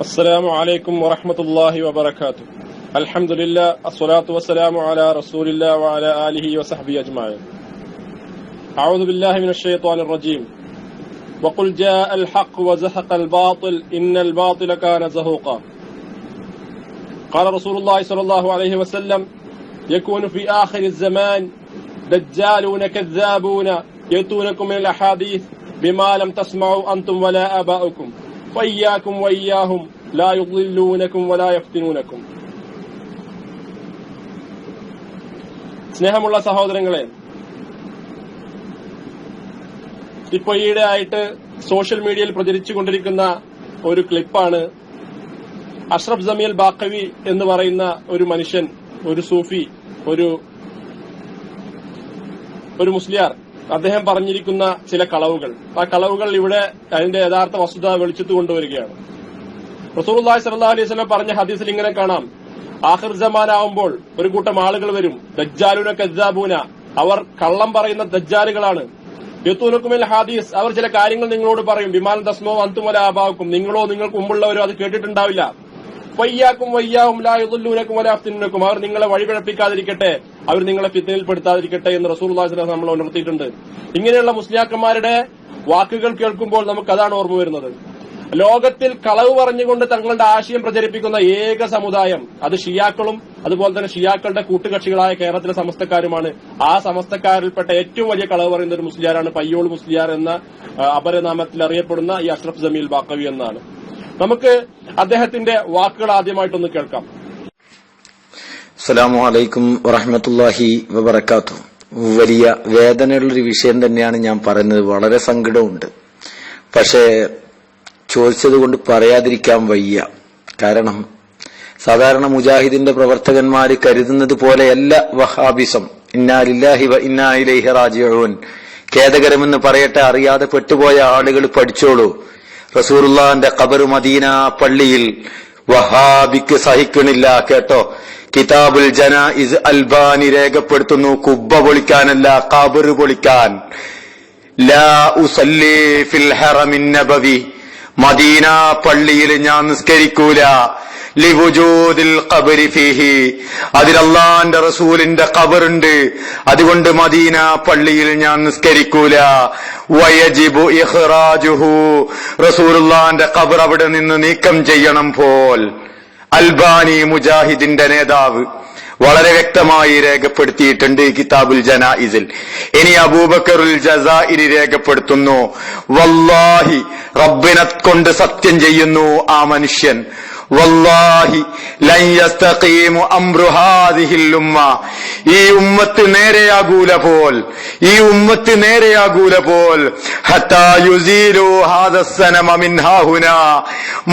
السلام عليكم ورحمة الله وبركاته. الحمد لله الصلاة والسلام على رسول الله وعلى آله وصحبه أجمعين. أعوذ بالله من الشيطان الرجيم. وقل جاء الحق وزهق الباطل إن الباطل كان زهوقا. قال رسول الله صلى الله عليه وسلم يكون في آخر الزمان دجالون كذابون يأتونكم من الأحاديث بما لم تسمعوا أنتم ولا آباؤكم. വയ്യാക്കും وإياهم لا يضلونكم ولا يفتنونكم. സ്നേഹമുള്ള സഹോദരങ്ങളെ ഇപ്പൊ ഈയിടെ ആയിട്ട് സോഷ്യൽ മീഡിയയിൽ പ്രചരിച്ചുകൊണ്ടിരിക്കുന്ന ഒരു ക്ലിപ്പാണ് അഷ്റഫ് ജമീൽ ബാഖവി എന്ന് പറയുന്ന ഒരു മനുഷ്യൻ ഒരു സൂഫി ഒരു ഒരു മുസ്ലിയാർ. അദ്ദേഹം പറഞ്ഞിരിക്കുന്ന ചില കളവുകൾ. ആ കളവുകൾ ഇവിടെ അതിന്റെ യഥാർത്ഥ വസ്തുത വെളിച്ചത്ത് കൊണ്ടുവരികയാണ്. റസൂർല്ലാഹി സല്ലാ അലൈഹി സ്വലം പറഞ്ഞ ഹദീസിൽ ഇങ്ങനെ കാണാം. ആഹിർ ജമാനാവുമ്പോൾ ഒരു കൂട്ടം ആളുകൾ വരും. ദജ്ജാലുന കജാബൂന അവർ കള്ളം പറയുന്ന ദജ്ജാലുകളാണ്. യത്തൂനക്കുമിൽ ഹാദീസ്. അവർ ചില കാര്യങ്ങൾ നിങ്ങളോട് പറയും. വിമാന ദസ്മോ അന്തുമല ആബാക്കും നിങ്ങളോ നിങ്ങൾക്ക് മുമ്പുള്ളവരോ അത് കേട്ടിട്ടുണ്ടാവില്ല. വയ്യാക്കും വയ്യാവും ലായുല്ലൂനക്കും വലാഫ്തിനക്കും അവർ നിങ്ങളെ വഴിപിഴപ്പിക്കാതിരിക്കട്ടെ. അവർ നിങ്ങളെ ഫിത്തനിൽപ്പെടുത്താതിരിക്കട്ടെ എന്ന് റസൂൽ നമ്മൾ ഉണർത്തിയിട്ടുണ്ട്. ഇങ്ങനെയുള്ള മുസ്ലിയാക്കന്മാരുടെ വാക്കുകൾ കേൾക്കുമ്പോൾ നമുക്ക് അതാണ് ഓർമ്മ വരുന്നത്. ലോകത്തിൽ കളവ് പറഞ്ഞുകൊണ്ട് തങ്ങളുടെ ആശയം പ്രചരിപ്പിക്കുന്ന ഏക സമുദായം അത് ഷിയാക്കളും അതുപോലെ തന്നെ ഷിയാക്കളുടെ കൂട്ടുകക്ഷികളായ കേരളത്തിലെ സമസ്തക്കാരുമാണ്. ആ സമസ്തക്കാരിൽപ്പെട്ട ഏറ്റവും വലിയ കളവ് പറയുന്ന ഒരു മുസ്ലിയാരാണ്. പയ്യോൾ മുസ്ലിയാർ എന്ന അപരനാമത്തിൽ അറിയപ്പെടുന്ന ഈ അഷ്റഫ് ജമീൽ ബാക്കവി എന്നാണ്. നമുക്ക് അദ്ദേഹത്തിന്റെ വാക്കുകൾ ആദ്യമായിട്ടൊന്ന് കേൾക്കാം. അസ്സലാമു അലൈക്കും വറഹമത്തല്ലാഹി വബർക്കാത്തു വലിയ വേദനയുള്ളൊരു വിഷയം തന്നെയാണ് ഞാൻ പറയുന്നത്. വളരെ സങ്കടമുണ്ട് പക്ഷേ ചോദിച്ചത് കൊണ്ട് പറയാതിരിക്കാൻ വയ്യ. കാരണം സാധാരണ മുജാഹിദിന്റെ പ്രവർത്തകന്മാർ കരുതുന്നത് പോലെയല്ല വഹാബിസം. ഇന്നാലില്ലാഹി വ ഇന്നാ ഇലൈഹി റാജിഊൻ. ഖേദകരമെന്ന് പറയട്ടെ അറിയാതെ പെട്ടുപോയ ആളുകൾ പഠിച്ചോളൂ. റസൂറുല്ലാന്റെ ഖബർ മദീന പള്ളിയിൽ വഹാബിക്ക് സഹിക്കണില്ല കേട്ടോ. കിതാബുൽ ജന ഇസ് അൽബാനി രേഖപ്പെടുത്തുന്നു കുബ്ബ പൊളിക്കാനല്ല കബർ പൊളിക്കാൻ. ലാ ഫിൽ ഹറമിൻ നബവി. മദീന പള്ളിയിൽ ഞാൻ നിസ്കരിക്കൂല. അള്ളാന്റെ റസൂലിന്റെ കബറുണ്ട് അതുകൊണ്ട് മദീന പള്ളിയിൽ ഞാൻ നിസ്കരിക്കൂല. വയജിബു ഇഹ്റാജുഹു റസൂലുള്ളാന്റെ കബർ അവിടെ നിന്ന് നീക്കം ചെയ്യണം പോൽ. അൽബാനി മുജാഹിദിന്റെ നേതാവ് വളരെ വ്യക്തമായി രേഖപ്പെടുത്തിയിട്ടുണ്ട് കിതാബുൽ ജനായിസിൽ. ഇനി അബൂബക്കറുൽ ജസാഇരി രേഖപ്പെടുത്തുന്നു. വല്ലാഹി റബ്ബിനെ കൊണ്ട് സത്യം ചെയ്യുന്നു ആ മനുഷ്യൻ. വല്ലാഹി ഈ ഉമ്മത്ത് നേരെയാകൂല പോൽ ഈ ഉമ്മത്ത് നേരെയാകൂല പോൽ.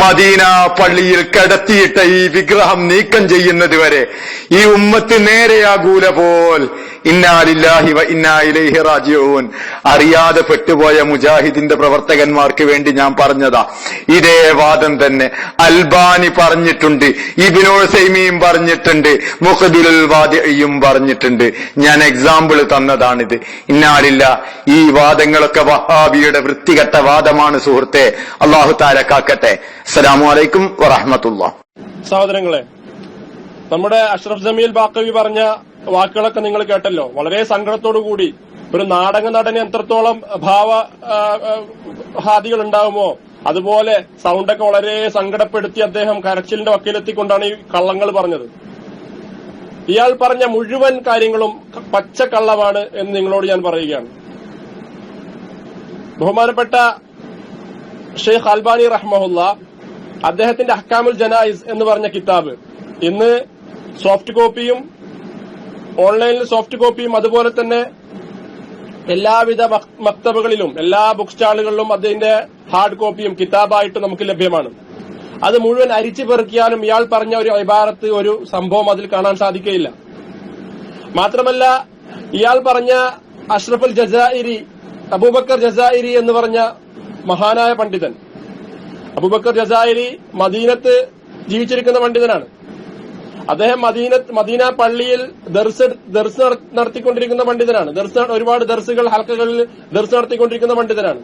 മദീന പള്ളിയിൽ കടത്തിയിട്ട ഈ വിഗ്രഹം നീക്കം ചെയ്യുന്നത് വരെ ഈ ഉമ്മത്ത് നേരെയാകൂല പോൽ. ഇന്നാലില്ലാഹി വ ഇന്നാ ഇലൈഹി റാജിഊൻ. അറിയാതെ പെട്ടുപോയ മുജാഹിദിന്റെ പ്രവർത്തകന്മാർക്ക് വേണ്ടി ഞാൻ പറഞ്ഞതാ. ഇതേ വാദം തന്നെ. അൽബാനി പറഞ്ഞിട്ടുണ്ട് ഇബിനോൾ സൈമിയും പറഞ്ഞിട്ടുണ്ട് മുഖദുൽ വാദിയും പറഞ്ഞിട്ടുണ്ട്. ഞാൻ എക്സാമ്പിൾ തന്നതാണിത്. ഇന്നാലില്ല ഈ വാദങ്ങളൊക്കെ വഹാബിയുടെ വൃത്തികെട്ട വാദമാണ് സുഹൃത്തെ. അള്ളാഹു താല കാക്കട്ടെ. അസ്സലാമു അലൈക്കും വറഹമത്തുള്ള സഹോദരങ്ങളെ നമ്മുടെ അഷ്റഫ് ജമീൽ ബാക്കവി പറഞ്ഞ വാക്കുകളൊക്കെ നിങ്ങൾ കേട്ടല്ലോ. വളരെ കൂടി. ഒരു നാടക നടന് എത്രത്തോളം ഭാവ ഹാദികൾ ഉണ്ടാകുമോ അതുപോലെ സൗണ്ടൊക്കെ വളരെ സങ്കടപ്പെടുത്തി അദ്ദേഹം കരച്ചിലിന്റെ വക്കീലെത്തിക്കൊണ്ടാണ് ഈ കള്ളങ്ങൾ പറഞ്ഞത്. ഇയാൾ പറഞ്ഞ മുഴുവൻ കാര്യങ്ങളും പച്ചക്കള്ളമാണ് എന്ന് നിങ്ങളോട് ഞാൻ പറയുകയാണ്. ബഹുമാനപ്പെട്ട ഷെയ്ഖ് അൽബാനി റഹ്മുല്ല അദ്ദേഹത്തിന്റെ അഹ്കാമുൽ ജനായിസ് എന്ന് പറഞ്ഞ കിതാബ് ഇന്ന് സോഫ്റ്റ് കോപ്പിയും ഓൺലൈനിൽ സോഫ്റ്റ് കോപ്പിയും അതുപോലെ തന്നെ എല്ലാവിധ മക്- മക്തബുകളിലും എല്ലാ ബുക്ക് സ്റ്റാളുകളിലും അതിന്റെ ഹാർഡ് കോപ്പിയും കിതാബായിട്ട് നമുക്ക് ലഭ്യമാണ്. അത് മുഴുവൻ അരിച്ചു പെറുക്കിയാലും ഇയാൾ പറഞ്ഞ ഒരു ഇബാറത്ത് ഒരു സംഭവം അതിൽ കാണാൻ സാധിക്കുകയില്ല. മാത്രമല്ല ഇയാൾ പറഞ്ഞ അഷ്റഫുൽ ജസായിരി അബൂബക്കർ ജസായിരി എന്ന് പറഞ്ഞ മഹാനായ പണ്ഡിതൻ. അബൂബക്കർ ജസായിരി മദീനത്ത് ജീവിച്ചിരിക്കുന്ന പണ്ഡിതനാണ്. അദ്ദേഹം മദീന മദീന പള്ളിയിൽ ദർസ് ദർസ് നടത്തിക്കൊണ്ടിരിക്കുന്ന പണ്ഡിതനാണ്. ദർസ് ഒരുപാട് ദർസുകൾ ഹൽക്കകളിൽ ദർസ് നടത്തിക്കൊണ്ടിരിക്കുന്ന പണ്ഡിതനാണ്.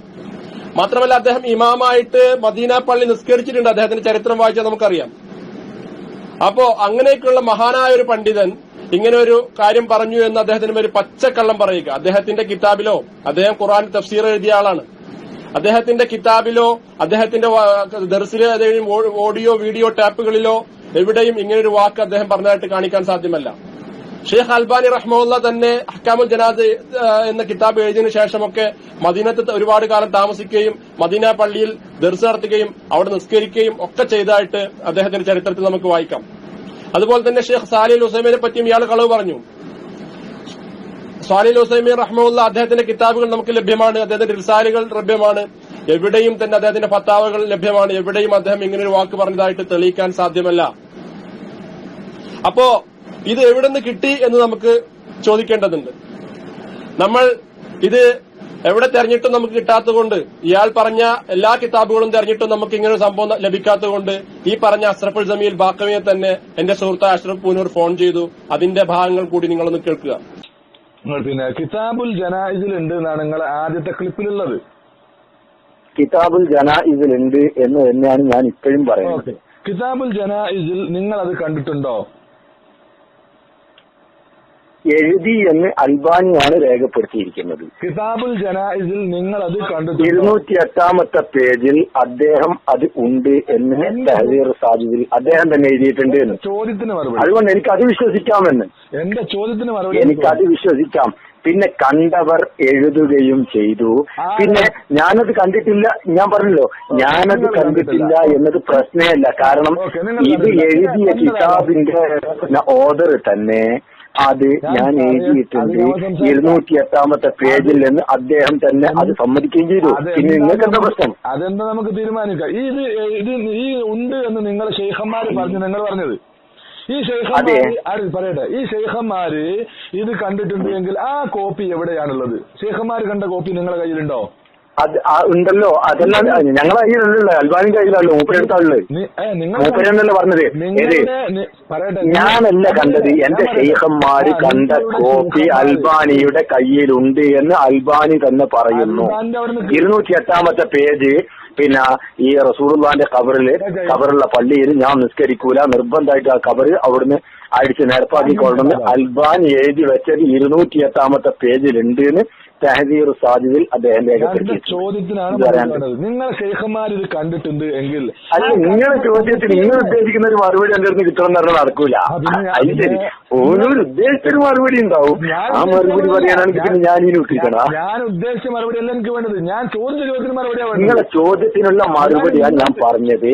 മാത്രമല്ല അദ്ദേഹം ഇമാമായിട്ട് മദീന പള്ളി നിസ്കരിച്ചിട്ടുണ്ട്. അദ്ദേഹത്തിന്റെ ചരിത്രം വായിച്ചാൽ നമുക്കറിയാം. അപ്പോ അങ്ങനെയൊക്കെയുള്ള മഹാനായ ഒരു പണ്ഡിതൻ ഇങ്ങനെ ഒരു കാര്യം പറഞ്ഞു എന്ന് അദ്ദേഹത്തിന് ഒരു പച്ചക്കള്ളം പറയുക. അദ്ദേഹത്തിന്റെ കിതാബിലോ അദ്ദേഹം ഖുറാൻ തഫ്സീർ എഴുതിയ ആളാണ്. അദ്ദേഹത്തിന്റെ കിതാബിലോ അദ്ദേഹത്തിന്റെ ദർസിലെ ഓഡിയോ വീഡിയോ ടാപ്പുകളിലോ എവിടെയും ഇങ്ങനൊരു വാക്ക് അദ്ദേഹം പറഞ്ഞതായിട്ട് കാണിക്കാൻ സാധ്യമല്ല. ഷെയ്ഖ് അൽബാനി റഹ്മുല്ല തന്നെ ഹക്കാമുൽ ജനാദ് എന്ന കിതാബ് എഴുതിയതിനു ശേഷമൊക്കെ മദീനത്ത് ഒരുപാട് കാലം താമസിക്കുകയും മദീന പള്ളിയിൽ ദർസ് നടത്തുകയും അവിടെ നിസ്കരിക്കുകയും ഒക്കെ ചെയ്തതായിട്ട് അദ്ദേഹത്തിന്റെ ചരിത്രത്തിൽ നമുക്ക് വായിക്കാം. അതുപോലെ തന്നെ ഷെയ്ഖ് സാലിൽ ഹുസൈമിനെ പറ്റിയും ഇയാൾ കളവ് പറഞ്ഞു. സ്വാലിൽ ഹുസൈമീൻ റഹ്മുല്ല അദ്ദേഹത്തിന്റെ കിതാബുകൾ നമുക്ക് ലഭ്യമാണ് അദ്ദേഹത്തിന്റെ റിസാലുകൾ ലഭ്യമാണ് എവിടെയും തന്നെ അദ്ദേഹത്തിന്റെ ഫത്താവുകൾ ലഭ്യമാണ് എവിടെയും അദ്ദേഹം ഇങ്ങനെ ഒരു വാക്ക് പറഞ്ഞതായിട്ട് തെളിയിക്കാൻ സാധ്യമല്ല. അപ്പോ ഇത് എവിടെ നിന്ന് കിട്ടി എന്ന് നമുക്ക് ചോദിക്കേണ്ടതുണ്ട്. നമ്മൾ ഇത് എവിടെ തെരഞ്ഞിട്ടും നമുക്ക് കിട്ടാത്തതുകൊണ്ട് ഇയാൾ പറഞ്ഞ എല്ലാ കിതാബുകളും തെരഞ്ഞിട്ടും നമുക്ക് ഇങ്ങനെ ഒരു സംഭവം ലഭിക്കാത്തതുകൊണ്ട് ഈ പറഞ്ഞ അഷ്റഫുൽ ജമീൽ ബാക്കവിയെ തന്നെ എന്റെ സുഹൃത്ത് അഷ്റഫ് പൂനൂർ ഫോൺ ചെയ്തു. അതിന്റെ ഭാഗങ്ങൾ കൂടി നിങ്ങളൊന്ന് കേൾക്കുക. നിങ്ങൾ പിന്നെ കിതാബുൽ ജനായിസിൽ ഉണ്ട് എന്നാണ് നിങ്ങൾ ആദ്യത്തെ ക്ലിപ്പിലുള്ളത്. കിതാബുൽ ജനായിസിലുണ്ട് എന്ന് തന്നെയാണ് ഞാൻ ഇപ്പോഴും പറയുന്നത്. കിതാബുൽ ജനായിസിൽ നിങ്ങൾ അത് കണ്ടിട്ടുണ്ടോ? എഴുതി എന്ന് അൽബാനിയാണ് രേഖപ്പെടുത്തിയിരിക്കുന്നത്. കിതാബുൽ ജനായിസിൽ നിങ്ങൾ അത് കണ്ടു ഇരുന്നൂറ്റി എട്ടാമത്തെ പേജിൽ അദ്ദേഹം അത് ഉണ്ട് എന്ന് തഹദീർ സാജിദിൽ അദ്ദേഹം തന്നെ എഴുതിയിട്ടുണ്ട് എന്ന്. ചോദ്യത്തിന് മറുപടി? അതുകൊണ്ട് എനിക്ക് അത് വിശ്വസിക്കാമെന്ന്. എന്റെ ചോദ്യത്തിന് മറുപടി? എനിക്ക് അത് വിശ്വസിക്കാം. പിന്നെ കണ്ടവർ എഴുതുകയും ചെയ്തു. പിന്നെ ഞാനത് കണ്ടിട്ടില്ല. ഞാൻ പറഞ്ഞല്ലോ ഞാനത് കണ്ടിട്ടില്ല. എന്നത് പ്രശ്നമല്ല. കാരണം ഇത് എഴുതിയ കിതാബിന്റെ ഓർഡർ തന്നെ അത് ഞാൻ. എഴുതിയിട്ടുണ്ട്. ഇരുന്നൂറ്റി എട്ടാമത്തെ പേജിൽ നിന്ന് അദ്ദേഹം തന്നെ അത് സമ്മതിക്കുകയും ചെയ്തു. പിന്നെ നിങ്ങൾക്ക് എന്താ പ്രശ്നം? അതെന്താ നമുക്ക് തീരുമാനിക്കാം? ഈ ഇത് ഇത് ഈ ഉണ്ട് എന്ന് നിങ്ങൾ ഷെയ്ഖന്മാര് പറഞ്ഞു നിങ്ങൾ പറഞ്ഞത്. ഈ ഷെയ്ഖന്മാര് ആര് പറയട്ടെ? ഈ ഷെയ്ഖന്മാര് ഇത് കണ്ടിട്ടുണ്ട് എങ്കിൽ ആ കോപ്പി എവിടെയാണുള്ളത്? ഷെയ്ഖന്മാര് കണ്ട കോപ്പി നിങ്ങളുടെ കയ്യിലുണ്ടോ? അത് ഉണ്ടല്ലോ. അതെല്ലാം ഞങ്ങളെ കയ്യിലല്ലോ അൽബാനി കയ്യിലല്ലോ നിങ്ങൾ മൂപ്പരെന്നല്ലോ പറഞ്ഞത്. ഏത്? ഞാനല്ല കണ്ടത്. എന്റെ ഞാൻ ഷെയ്ഖന്മാര് കണ്ട കോപ്പി അൽബാനിയുടെ കയ്യിലുണ്ട് എന്ന് അൽബാനി തന്നെ പറയുന്നു. ഇരുന്നൂറ്റി എട്ടാമത്തെ പേജ് പിന്നെ ഈ റസൂറുല്ലാന്റെ കബറിൽ കബറുള്ള പള്ളിയിൽ ഞാൻ നിസ്കരിക്കൂല. നിർബന്ധമായിട്ട് ആ കബറ് അവിടുന്ന് അടിച്ച് നിരപ്പാക്കിക്കൊള്ളുന്നു അൽബാൻ എഴുതി വെച്ചത് ഇരുന്നൂറ്റി എട്ടാമത്തെ പേജിലുണ്ട് എന്ന് തെഹദീർ സാജിദിൽ അദ്ദേഹം രേഖപ്പെടുത്തി ചോദ്യത്തിനാണ് വേണ്ടത് നിങ്ങൾ ഷെയ്ഖന്മാർ ഇത് കണ്ടിട്ടുണ്ട് എങ്കിൽ അല്ല നിങ്ങളുടെ ചോദ്യത്തിന് നിങ്ങൾ ഉദ്ദേശിക്കുന്ന ഒരു മറുപടി എന്റെ അടുത്ത് കിട്ടണമെന്ന് പറഞ്ഞാൽ നടക്കൂല. അത് ശരി. ഓരോ ഉദ്ദേശിച്ചൊരു മറുപടി ഉണ്ടാവും. ആ മറുപടി പറയാനാണെങ്കിൽ പിന്നെ ഞാൻ ഇനി ഉദ്ദേശിക്കണം ഞാൻ ഉദ്ദേശിച്ച മറുപടി അല്ല എനിക്ക് വേണ്ടത്. ഞാൻ ചോദിച്ച ചോദ്യത്തിന് മറുപടി നിങ്ങളെ ചോദ്യത്തിനുള്ള മറുപടിയാണ് ഞാൻ പറഞ്ഞത്.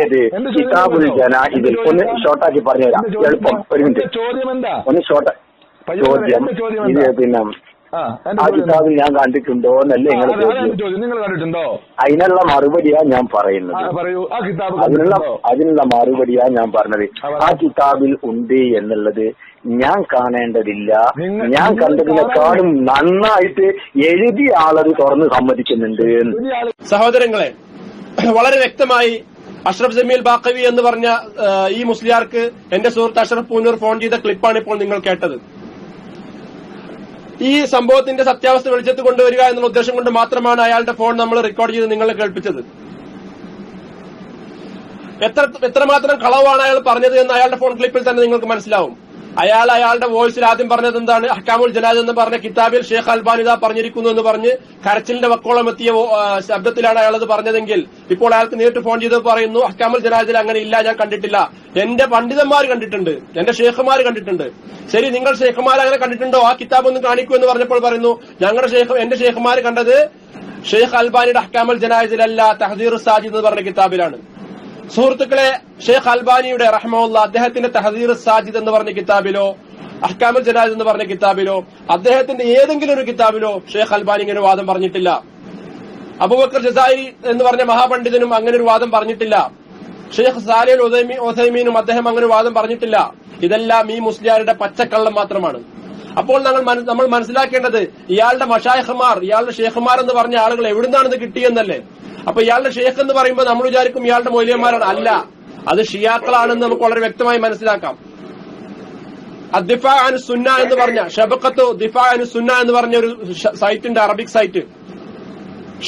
ഏത്? കിതാബുൽ? ജന ഇതിൽ ഒന്ന് ഷോർട്ടാക്കി പറഞ്ഞുതരാം. എളുപ്പം. ഒരു മിനിറ്റ് ചോദ്യം എന്താ? ഒന്ന് ഷോർട്ട് ചോദ്യം. ഇത്? പിന്നെ ആ? കിതാബിൽ ഞാൻ കണ്ടിട്ടുണ്ടോ എന്നല്ലേ ചോദ്യം നിങ്ങൾ കണ്ടിട്ടുണ്ടോ? അതിനുള്ള മറുപടിയാ ഞാൻ ആ, പറയുന്നത് പറയൂ. ആ കിതാബ് അതിനുള്ള അതിനുള്ള മറുപടിയാ ഞാൻ പറഞ്ഞത്. ആ, കിതാബിൽ ഉണ്ട് എന്നുള്ളത് ഞാൻ കാണേണ്ടതില്ല. നിങ്ങൾ- ഞാൻ കണ്ടതിനെക്കാളും നന്നായിട്ട് എഴുതിയ ആളത് തുറന്ന് സമ്മതിക്കുന്നുണ്ട് സഹോദരങ്ങളെ വളരെ വ്യക്തമായി അഷ്റഫ് ജമീൽ ബാക്കവി എന്ന് പറഞ്ഞ ഈ മുസ്ലിയാർക്ക് എന്റെ സുഹൃത്ത് അഷ്റഫ് പൂനൂർ ഫോൺ ചെയ്ത ക്ലിപ്പാണ് ഇപ്പോൾ നിങ്ങൾ കേട്ടത്. ഈ സംഭവത്തിന്റെ സത്യാവസ്ഥ വെളിച്ചത്ത് കൊണ്ടുവരിക എന്നുള്ള ഉദ്ദേശം കൊണ്ട് മാത്രമാണ് അയാളുടെ ഫോൺ നമ്മൾ റെക്കോർഡ് ചെയ്ത് നിങ്ങളെ കേൾപ്പിച്ചത്. എത്ര എത്രമാത്രം കളവാണ് അയാൾ പറഞ്ഞത് എന്ന് അയാളുടെ ഫോൺ ക്ലിപ്പിൽ തന്നെ നിങ്ങൾക്ക് മനസ്സിലാവും. അയാൾ അയാളുടെ വോയിസിൽ ആദ്യം പറഞ്ഞത് എന്താണ്? അഹ്കാമുൽ ജനാദ് എന്ന് പറഞ്ഞ കിതാബിൽ ഷേഖ് അൽബാനിദ പറഞ്ഞിരിക്കുന്നു എന്ന് പറഞ്ഞ് കരച്ചിലിന്റെ വക്കോളം എത്തിയ ശബ്ദത്തിലാണ് അയാൾ അത് പറഞ്ഞതെങ്കിൽ ഇപ്പോൾ അയാൾക്ക് നേരിട്ട് ഫോൺ ചെയ്ത് പറയുന്നു അഹ്കാമുൽ ജനാദിൽ അങ്ങനെ ഇല്ല ഞാൻ കണ്ടിട്ടില്ല. എന്റെ പണ്ഡിതന്മാർ കണ്ടിട്ടുണ്ട് എന്റെ ഷേഖുമാർ കണ്ടിട്ടുണ്ട്. ശരി നിങ്ങൾ ഷേഖുമാർ അങ്ങനെ കണ്ടിട്ടുണ്ടോ? ആ കിതാബ് ഒന്ന് കാണിക്കൂ എന്ന് പറഞ്ഞപ്പോൾ പറയുന്നു ഞങ്ങളുടെ ഷേഖ് എന്റെ ഷേഖുമാർ കണ്ടത് ഷെയ്ഖ് അൽബാനിയുടെ ഹക്കാമൽ ജനാദിലല്ല തഹദീർ സാജിദ് എന്ന് പറഞ്ഞ കിതാബിലാണ്. സുഹൃത്തുക്കളെ ഷെയ്ഖ് അൽബാനിയുടെ റഹ്മുള്ള അദ്ദേഹത്തിന്റെ തഹദീർ സാജിദ് എന്ന് പറഞ്ഞ കിതാബിലോ അഹ്കാമുൽ ജനാദ് എന്ന് പറഞ്ഞ കിതാബിലോ അദ്ദേഹത്തിന്റെ ഏതെങ്കിലും ഒരു കിതാബിലോ ഷെയ്ഖ് അൽബാനി ഇങ്ങനെ വാദം പറഞ്ഞിട്ടില്ല. അബൂബക്കർ ജസായി എന്ന് പറഞ്ഞ മഹാപണ്ഡിതനും അങ്ങനെ ഒരു വാദം പറഞ്ഞിട്ടില്ല. ഷെയ്ഖ് സാലിൽ ഒസൈമീനും അദ്ദേഹം അങ്ങനെ വാദം പറഞ്ഞിട്ടില്ല. ഇതെല്ലാം ഈ മുസ്ലിയാരുടെ പച്ചക്കള്ളം മാത്രമാണ്. അപ്പോൾ നമ്മൾ നമ്മൾ മനസ്സിലാക്കേണ്ടത് ഇയാളുടെ മഷായഹമാർ ഇയാളുടെ ഷേഖുമാർ എന്ന് പറഞ്ഞ ആളുകൾ എവിടുന്നാണ് ഇത് കിട്ടിയെന്നല്ലേ? അപ്പൊ ഇയാളുടെ ഷേഖ് എന്ന് പറയുമ്പോൾ നമ്മൾ വിചാരിക്കും ഇയാളുടെ മൗല്യന്മാരാണ്. അല്ല അത് ഷിയാക്കളാണെന്ന് നമുക്ക് വളരെ വ്യക്തമായി മനസ്സിലാക്കാം. അദ്ദിഫാ അനു സുന്ന എന്ന് പറഞ്ഞ ഷബക്കത്ത് ദിഫ അനു സുന്ന എന്ന് പറഞ്ഞ ഒരു സൈറ്റുണ്ട് അറബിക് സൈറ്റ്.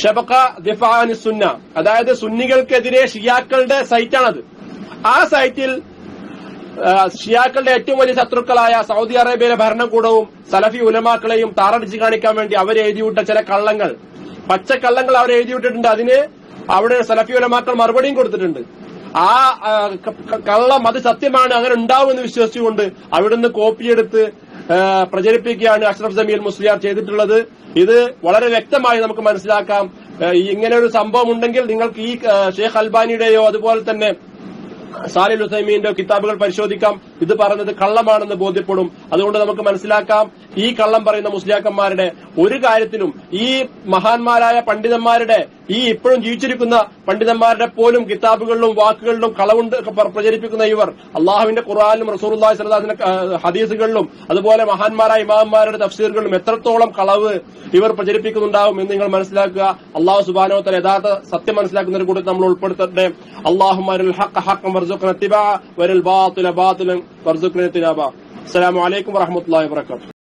ഷബക്ക ദിഫ അൻ സുന്ന. അതായത് സുന്നികൾക്കെതിരെ ഷിയാക്കളുടെ സൈറ്റാണത്. ആ സൈറ്റിൽ ഷിയാക്കളുടെ ഏറ്റവും വലിയ ശത്രുക്കളായ സൗദി അറേബ്യയിലെ ഭരണകൂടവും സലഫി ഉലമാക്കളെയും താറടിച്ച് കാണിക്കാൻ വേണ്ടി അവർ എഴുതിവിട്ട ചില കള്ളങ്ങൾ. പച്ചക്കള്ളങ്ങൾ അവർ എഴുതിവിട്ടിട്ടുണ്ട്. അതിന് അവിടെ സലഫി ഉലമാക്കൾ മറുപടിയും കൊടുത്തിട്ടുണ്ട്. ആ കള്ളം അത് സത്യമാണ് അങ്ങനെ ഉണ്ടാവുമെന്ന് വിശ്വസിച്ചുകൊണ്ട് അവിടുന്ന് കോപ്പിയെടുത്ത് പ്രചരിപ്പിക്കുകയാണ് അഷ്റഫ് ജമീൽ മുസ്ലിയാർ ചെയ്തിട്ടുള്ളത്. ഇത് വളരെ വ്യക്തമായി നമുക്ക് മനസ്സിലാക്കാം. ഇങ്ങനെ ഒരു സംഭവം ഉണ്ടെങ്കിൽ നിങ്ങൾക്ക് ഈ ഷെയ്ഖ് അൽബാനിയുടെയോ അതുപോലെ തന്നെ സാലിൽ ഹുസൈമീന്റെ കിതാബുകൾ പരിശോധിക്കാം. ഇത് പറഞ്ഞത് കള്ളമാണെന്ന് ബോധ്യപ്പെടും. അതുകൊണ്ട് നമുക്ക് മനസ്സിലാക്കാം ഈ കള്ളം പറയുന്ന മുസ്ലിയാക്കന്മാരുടെ ഒരു കാര്യത്തിനും ഈ മഹാന്മാരായ പണ്ഡിതന്മാരുടെ ഈ ഇപ്പോഴും ജീവിച്ചിരിക്കുന്ന പണ്ഡിതന്മാരുടെ പോലും കിതാബുകളിലും വാക്കുകളിലും കളവുണ്ട് പ്ര- പ്രചരിപ്പിക്കുന്ന ഇവർ. അള്ളാഹുവിന്റെ ഖുറാനിലും റസൂർല്ലാഹി സ്വലാദിന്റെ ഹദീസുകളിലും അതുപോലെ മഹാന്മാരായ ഇമാമന്മാരുടെ തഫ്സീറുകളിലും എത്രത്തോളം കളവ് ഇവർ പ്രചരിപ്പിക്കുന്നുണ്ടാവും എന്ന് നിങ്ങൾ മനസ്സിലാക്കുക. അള്ളാഹു സുബാനോത്തല യഥാർത്ഥ സത്യം മനസ്സിലാക്കുന്ന ഒരു നമ്മൾ ഉൾപ്പെടുത്തട്ടെ. അള്ളാഹുമാരിൽ ഹഖ് ഹക്കം വർസുഖ്ന അത്തിബ വരൽ ബാത്തുല ബാത്തിലൻ فرض تجابہ۔ السلام علیکم ورحمۃ اللہ وبرکاتہ۔